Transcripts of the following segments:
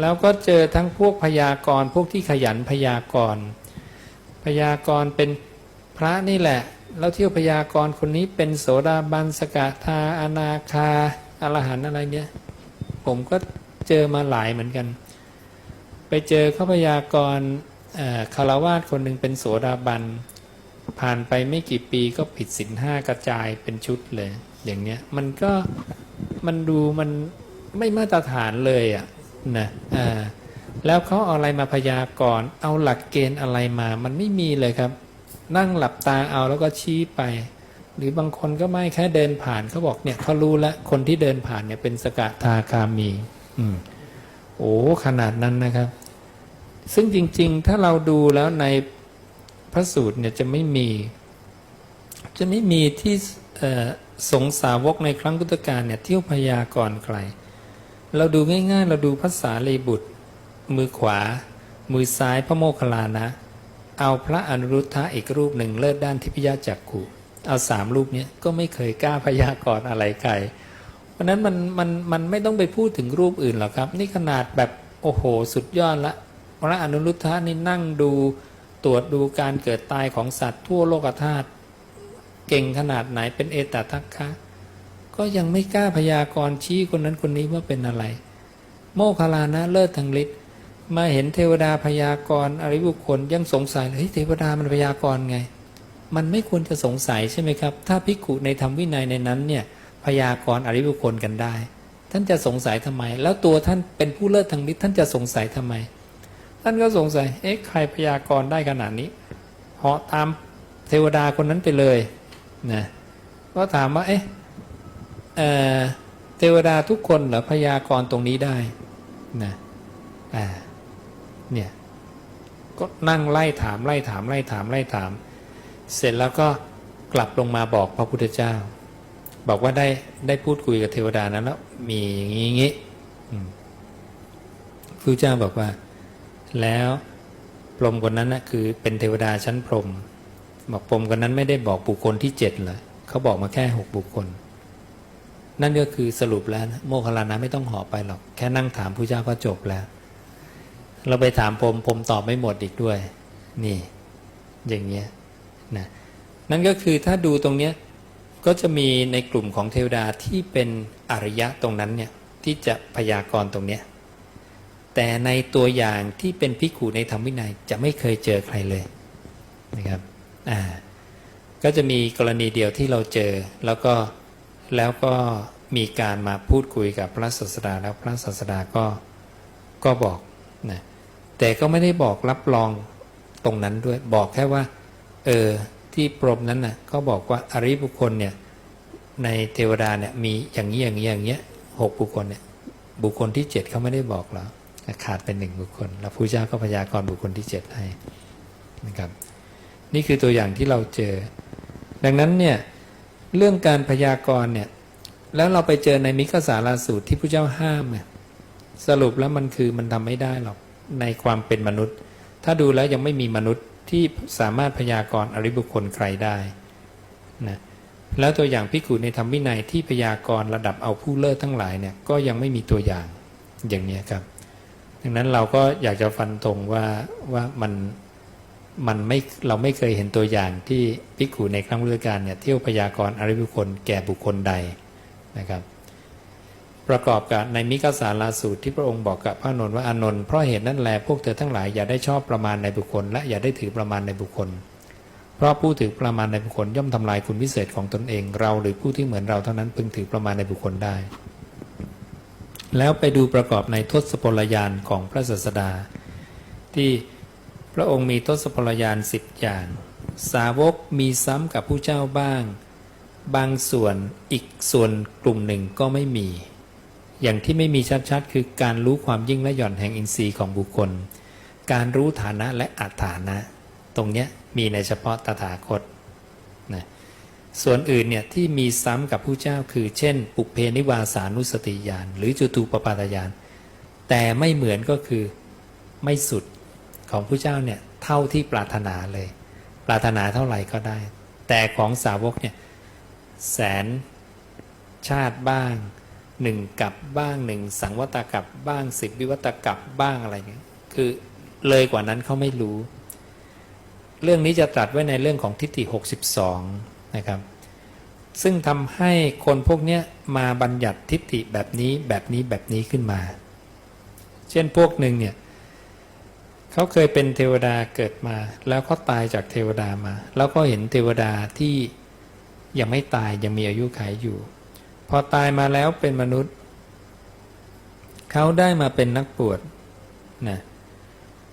แล้วก็เจอทั้งพวกพยากรณ์พวกที่ขยันพยากรณ์พยากรณ์เป็นพระนี่แหละ แล้วเที่ยวพยากรณ์คนนี้เป็นโสดาบันสกทาอนาคาอรหันอะไรเนี่ยผมก็เจอมาหลายเหมือนกัน ไปเจอเขาพยากรณ์คารวาสคนหนึ่งเป็นโสดาบัน ผ่านไปไม่กี่ปีก็ผิดศีลห้ากระจายเป็นชุดเลย อย่างเนี้ยมันก็มันดูมันไม่มาตรฐานเลยอะ นะอ่าแล้วเขาเอาอะไรมาพยากรณ์เอาหลักเกณฑ์อะไรมา มันไม่มีเลยครับ นั่งหลับตาเอาแล้วก็ชี้ไป หรือบางคนก็ไม่แค่เดินผ่านเขาบอกเนี่ยเขารู้แล้วคนที่เดินผ่านเนี่ยเป็นสกทาคามี อืมโอ้ขนาดนั้นนะครับ ซึ่งจริง ๆ ถ้าเราดูแล้วในพระสูตรเนี่ยจะไม่มี จะไม่มีที่สงสาวกในครั้งพุทธกาลเนี่ยเที่ยวพยากรณ์ใคร เราดูง่ายๆ เราดูภาษาลีบุตร มือขวา มือซ้ายพระโมคคัลลานะ เอาพระอนุรุทธะอีกรูปหนึ่งเลิศด้านทิพยจักขุเอาสามรูปนี้ก็ไม่เคยกล้าพยากรณ์อะไรใครเพราะฉะนั้นมันมันมันไม่ต้องไปพูดถึงรูปอื่นหรอกครับ นี่ขนาดแบบโอ้โห สุดยอดละพระอนุรุทธะนี่นั่งดูตรวจดูการเกิดตายของสัตว์ทั่วโลกธาตุเก่งขนาดไหนเป็นเอตทัคคะ ก็ยังไม่กล้าพยากรณ์ชี้คนนั้นคนนี้ว่าเป็นอะไร โมคคลานะเลิศทางฤทธิ์มาเห็นเทวดาพยากรณ์อริบุคคลยังสงสัยเลยเฮ้ยเทวดามันพยากรณ์ไง มันไม่ควรจะสงสัยใช่ไหมครับ ถ้าภิกุในธรรมวินัยในนั้นเนี่ยพยากรณ์อริบุคคลกันได้ ท่านจะสงสัยทำไม แล้วตัวท่านเป็นผู้เลิศทางฤทธิ์ท่านจะสงสัยทำไม ท่านก็สงสัยเอ๊ะใครพยากรณ์ได้ขนาดนี้เหาะตามเทวดาคนนั้นไปเลยนะก็ถามว่าเอ๊ะ เเทวดาทุกคนเหรอพยากรณ์ตรงนี้ได้นะอ่าเนี่ยก็นั่งไล่ถามไล่ถามไล่ถามไล่ถาม เสร็จแล้วก็กลับลงมาบอกพระพุทธเจ้า บอกว่าได้ได้พูดคุยกับเทวดานั้นแล้วมีอย่างนี้งี้พระเจ้าบอกว่า แล้วพรหมคนนั้นนะคือเป็นเทวดาชั้นพรหมบอกพรหมคนนั้นไม่ได้บอกบุคคลที่เจ็ดเลยเขาบอกมาแค่หกบุคคล นั่นก็คือสรุปแล้วโมคคัลลานะไม่ต้องห่อไปหรอก แค่นั่งถามพระเจ้าก็จบแล้ว เราไปถามพรมพรมตอบไม่หมดอีกด้วย นี่ อย่างเงี้ยนะนั่นก็คือถ้าดูตรงเนี้ยก็จะมีในกลุ่มของเทวดาที่เป็นอริยะตรงนั้นเนี่ยที่จะพยากรณ์ตรงเนี้ยแต่ในตัวอย่างที่เป็นพิกขุในธรรมวินัยจะไม่เคยเจอใครเลยนะครับอ่าก็จะมีกรณีเดียวที่เราเจอแล้วก็ แล้วก็มีการมาพูดคุยกับพระศาสดาแล้วพระศาสดาก็ก็บอกนะแต่ก็ไม่ได้บอกรับรองตรงนั้นด้วยบอกแค่ว่า เออที่พรหมนั้นน่ะก็บอกว่าอริบุคคลเนี่ยในเทวดาเนี่ยมีอย่างนี้อย่างนี้อย่างเงี้ยหกบุคคลเนี่ยบุคคลที่เจ็ดเขาไม่ได้บอกเราขาดเป็นหนึ่งบุคคล แล้วพระเจ้าก็พยากรณ์บุคคลที่เจ็ดให้นะครับ นี่คือตัวอย่างที่เราเจอ ดังนั้นเนี่ย เรื่องการพยากรณ์เนี่ย แล้วเราไปเจอในมิกสาราสูตรที่พระเจ้าห้ามเนี่ยสรุปแล้วมันคือมันทำไม่ได้หรอกในความเป็นมนุษย์ ถ้าดูแล้วยังไม่มีมนุษย์ที่สามารถพยากรณ์อริบุคคลใครได้นะแล้วตัวอย่างพิกูในธรรมวินัยที่พยากรณ์ระดับเอาผู้เลิศทั้งหลายเนี่ยก็ยังไม่มีตัวอย่างอย่างนี้ครับ ดังนั้นเราก็อยากจะฟันธงว่าว่ามัน มันไม่เราไม่เคยเห็นตัวอย่างที่พิกูในครั้งพุทธกาลเนี่ยเที่ยวพยากรณ์อริบุคคลแก่บุคคลใดนะครับ ประกอบกับในมิกสาลาสูตรที่พระองค์บอกกับพระนนท์ว่าอานนท์เพราะเหตุนั้นแลพวกเธอทั้งหลายอย่าได้ชอบประมาณในบุคคล และอย่าได้ถือประมาณในบุคคล เพราะผู้ถือประมาณในบุคคลย่อมทำลายคุณพิเศษของตนเองเรา หรือผู้ที่เหมือนเราเท่านั้นพึงถือประมาณในบุคคลได้ แล้วไปดูประกอบในทศพลยานของพระศาสดาที่ พระองค์มีทศพลยานสิบอย่าง สาวกมีซ้ำกับผู้เจ้าบ้าง บางส่วนอีกส่วนกลุ่มหนึ่งก็ไม่มี อย่างที่ไม่มีชัดๆ คือการรู้ความยิ่งและหย่อนแห่งอินทรีย์ของบุคคล การรู้ฐานะและอัฐานะ ตรงเนี้ยมีในเฉพาะตถาคตนะส่วนอื่นเนี่ยที่มีซ้ำกับผู้เจ้าคือ เช่น ปุเพนิวาสานุสติญาณหรือจุตูปปาตญาณแต่ไม่เหมือนก็คือไม่สุด ของผู้เจ้าเนี่ยเท่าที่ปรารถนาเลย ปรารถนาเท่าไหร่ก็ได้ แต่ของสาวกเนี่ยแสนชาติบ้างหนึ่งกับบ้างหนึ่งสังวัตกับบ้างสิบวิวัตกับบ้างอะไรเงี้ยคือเลยกว่านั้นเขาไม่รู้ เรื่องนี้จะตรัสไว้ในเรื่องของทิฏฐิ62 นะครับ ซึ่งทำให้คนพวกนี้มาบัญญัติทิฏฐิแบบนี้แบบนี้แบบนี้ขึ้นมา เช่นพวกหนึ่งเนี่ย เขาเคยเป็นเทวดาเกิดมา แล้วเขาตายจากเทวดามา แล้วก็เห็นเทวดาที่ยังไม่ตายยังมีอายุขัยอยู่ พอตายมาแล้วเป็นมนุษย์ เขาได้มาเป็นนักบวชนะ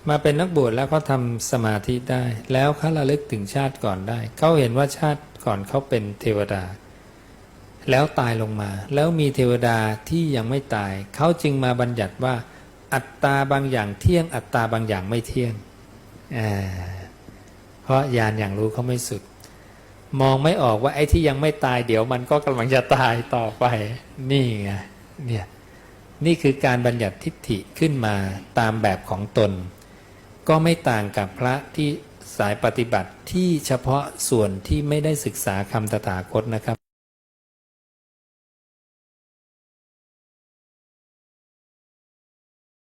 มาเป็นนักบวชแล้วเขาทำสมาธิได้ แล้วเขาระลึกถึงชาติก่อนได้ เขาเห็นว่าชาติก่อนเขาเป็นเทวดา แล้วตายลงมา แล้วมีเทวดาที่ยังไม่ตาย เขาจึงมาบัญญัติว่า อัตตาบางอย่างเที่ยง อัตตาบางอย่างไม่เที่ยง เพราะญาณอย่างรู้เขาไม่สุด มองไม่ออกว่าไอ้ที่ยังไม่ตาย เดี๋ยวมันก็กำลังจะตายต่อไป นี่ไงเนี่ยนี่คือการบัญญัติทิฏฐิขึ้นมาตามแบบของตน ก็ไม่ต่างกับพระที่สายปฏิบัติที่เฉพาะส่วนที่ไม่ได้ศึกษาคำตถาคตนะครับ